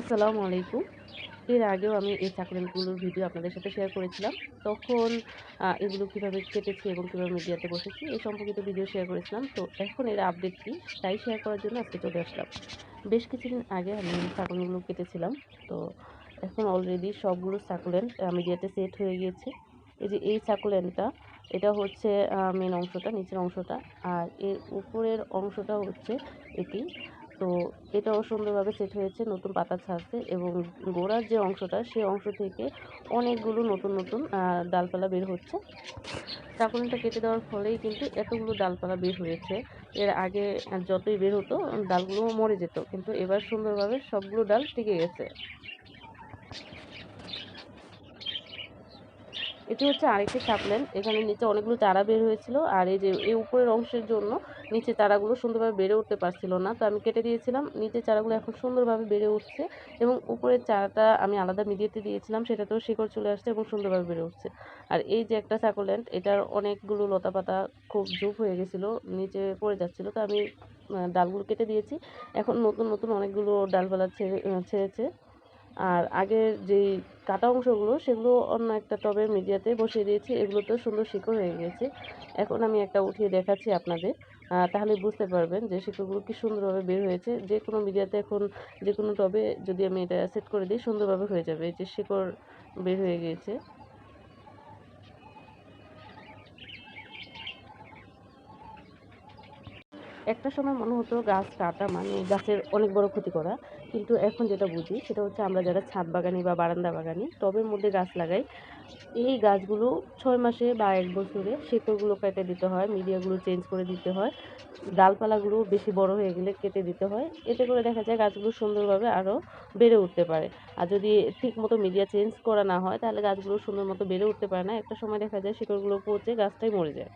আসসালামু আলাইকুম। এর আগেও আমি এই সাকুলেন্টগুলোর ভিডিও আপনাদের সাথে শেয়ার করেছিলাম। তখন এগুলো কীভাবে কেটেছি এবং কীভাবে মিডিয়াতে বসেছি এই সম্পর্কিত ভিডিও শেয়ার করেছিলাম। তো এখন এর আপডেট কি তাই শেয়ার করার জন্য আজকে চলে আসলাম। বেশ কিছুদিন আগে আমি সাকুলেন্টগুলো কেটেছিলাম। তো এখন অলরেডি সবগুলো সাকুলেন্ট মিডিয়াতে সেট হয়ে গিয়েছে। এই যে এই সাকুলেন্টটা এটা হচ্ছে মেন অংশটা, নিচের অংশটা। আর এর উপরের অংশটা হচ্ছে এটি। তো এটাও সুন্দরভাবে সেট হয়েছে, নতুন পাতা ছাড়ছে এবং গোড়ার যে অংশটা সেই অংশ থেকে অনেকগুলো নতুন, নতুন ডালপালা বের হচ্ছে। চাকুনিটা কেটে দেওয়ার ফলেই কিন্তু এতগুলো ডালপালা বের হয়েছে। এর আগে যতই বের হতো ডালগুলো মরে যেত। কিন্তু এবার সুন্দরভাবে সবগুলো ডাল টিকে গেছে। এটি হচ্ছে আরেকটি সাকুলেন্ট। এখানে নিচে অনেকগুলো চারা বের হয়েছিল। আর এই যে এই উপরের অংশের জন্য নিচে তারাগুলো সুন্দরভাবে বেড়ে উঠতে পারছিল না। তো আমি কেটে দিয়েছিলাম। নিচের চারাগুলো এখন সুন্দরভাবে বেড়ে উঠছে এবং উপরের চারাটা আমি আলাদা মিডিয়াতে দিয়েছিলাম সেটাতেও শিকড় চলে আসছে এবং সুন্দরভাবে বেড়ে উঠছে। আর এই যে একটা সাকুলেন্ট এটার অনেকগুলো লতাপাতা খুব ঝুপ হয়ে গেছিল, নিচে পড়ে যাচ্ছিল। তো আমি ডালগুলো কেটে দিয়েছি। এখন নতুন, নতুন অনেকগুলো ডালপালা ছেড়ে ছেড়েছে। আর আগের যেই কাটা অংশগুলো, সেগুলো অন্য একটা টবের মিডিয়াতে বসিয়ে দিয়েছি। এগুলো তো সুন্দর শিকড় হয়ে গেছে। এখন আমি একটা উঠিয়ে দেখাচ্ছি আপনাদের। তাহলে বুঝতে পারবেন যে শিকড়গুলো কি সুন্দরভাবে বের হয়েছে। যে কোনো মিডিয়াতে এখন যে কোনো টবে যদি আমি এটা সেট করে দিই, সুন্দরভাবে হয়ে যাবে। এই যে শিকড় বের হয়ে গিয়েছে। একটা সময় মনে হতো গাছ কাটা মানে গাছের অনেক বড় ক্ষতি করা। কিন্তু এখন যেটা বুঝি সেটা হচ্ছে আমরা যারা ছাদ বাগানি বা বারান্দা বাগানি টবের মধ্যে গাছ লাগাই, এই গাছগুলো ছয় মাসে বা এক বছরে শিকড়গুলো কেটে দিতে হয়, মিডিয়াগুলো চেঞ্জ করে দিতে হয়। ডালপালাগুলো বেশি বড় হয়ে গেলে কেটে দিতে হয়। এতে করে দেখা যায় গাছগুলো সুন্দরভাবে আরও বেড়ে উঠতে পারে। আর যদি ঠিকমতো মিডিয়া চেঞ্জ করা না হয় তাহলে গাছগুলো সুন্দর মতো বেড়ে উঠতে পারে না। একটা সময় দেখা যায় শিকড়গুলো পচে গাছটাই মরে যায়।